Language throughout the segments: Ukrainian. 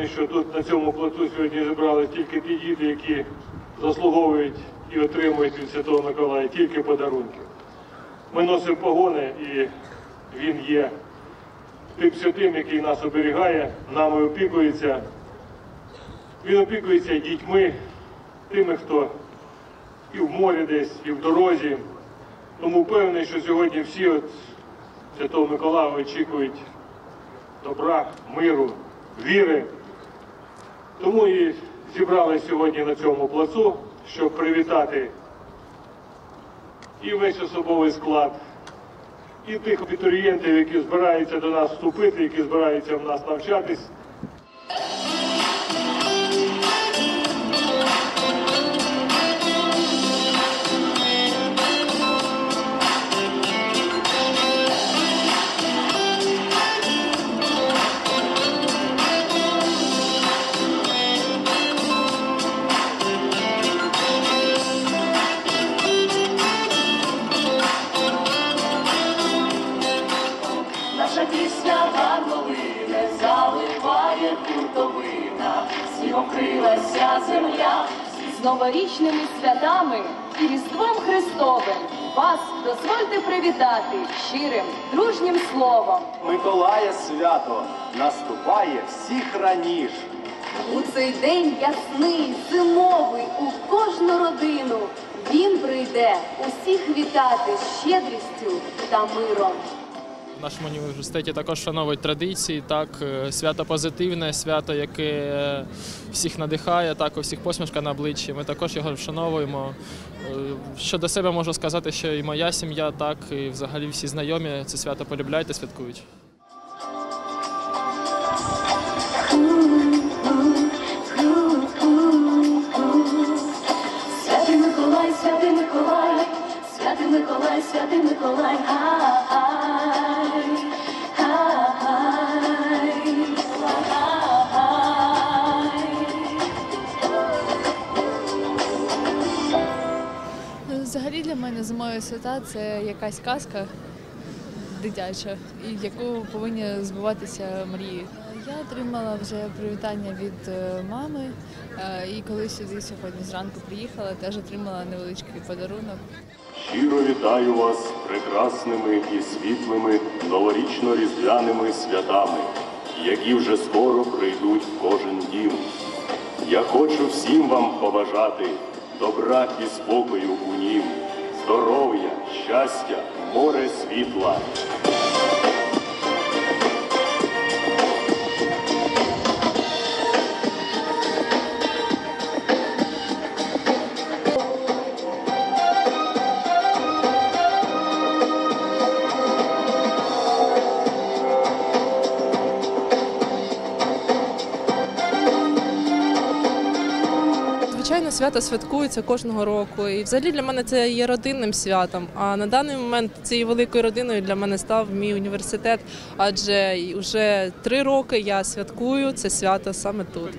впевнений, що тут на цьому плацу сьогодні зібрали тільки ті діти, які заслуговують і отримують від Святого Миколая тільки подарунки. Ми носимо погони і він є тим святим, який нас оберігає, нами опікується. Він опікується дітьми, тими, хто і в морі десь, і в дорозі. Тому впевнений, що сьогодні всі от Святого Миколая очікують добра, миру, віри. Тому і зібрали сьогодні на цьому плацу, щоб привітати і весь особовий склад, і тих абітурієнтів, які збираються до нас вступити, які збираються в нас навчатись. Пісня на новини заливає хуртовина, снігом крилася земля. з новорічними святами і Різдвом Христовим вас дозвольте привітати щирим, дружнім словом. Миколая свято наступає всіх раніш. У цей день ясний, зимовий у кожну родину. Він прийде усіх вітати щедрістю та миром. Нашому університеті також шановують традиції, так, е, свято позитивне, свято, яке е, всіх надихає, так, у всіх посмішка на обличчі. Ми також його вшановуємо. Е, Щодо себе можу сказати, що і моя сім'я, так, і взагалі всі знайомі це свято полюбляють та святкують. Взагалі для мене зимові свята це якась казка дитяча, і яку повинні збуватися мрії. Я отримала вже привітання від е, мами, е, і коли сюди сьогодні зранку приїхала, теж отримала невеличкий подарунок. Щиро вітаю вас прекрасними і світлими новорічно-різдвяними святами, які вже скоро прийдуть в кожен дім. Я хочу всім вам побажати добра і спокою у нім, здоров'я, щастя, море світла. Звичайно, свято святкується кожного року. І взагалі для мене це є родинним святом. А на даний момент цією великою родиною для мене став мій університет, адже вже три роки я святкую це свято саме тут.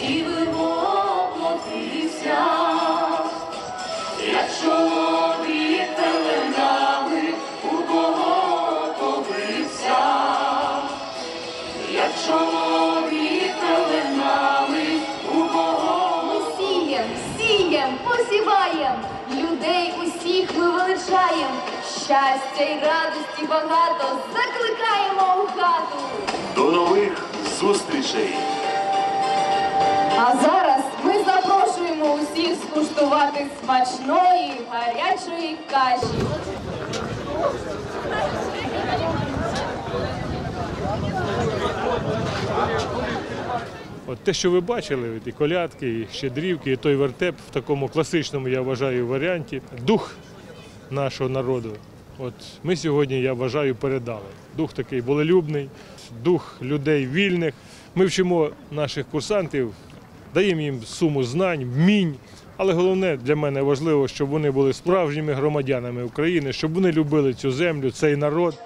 Сівимо Щастя й радості багато закликаємо у хату. До нових зустрічей! А зараз ми запрошуємо усіх скуштувати смачної гарячої каші. От те, що ви бачили, от і колядки, і щедрівки, і той вертеп в такому класичному, я вважаю, варіанті. Дух нашого народу. От ми сьогодні, я вважаю, передали. Дух такий волелюбний, дух людей вільних. Ми вчимо наших курсантів, даємо їм суму знань, вмінь. Але головне для мене важливо, щоб вони були справжніми громадянами України, щоб вони любили цю землю, цей народ.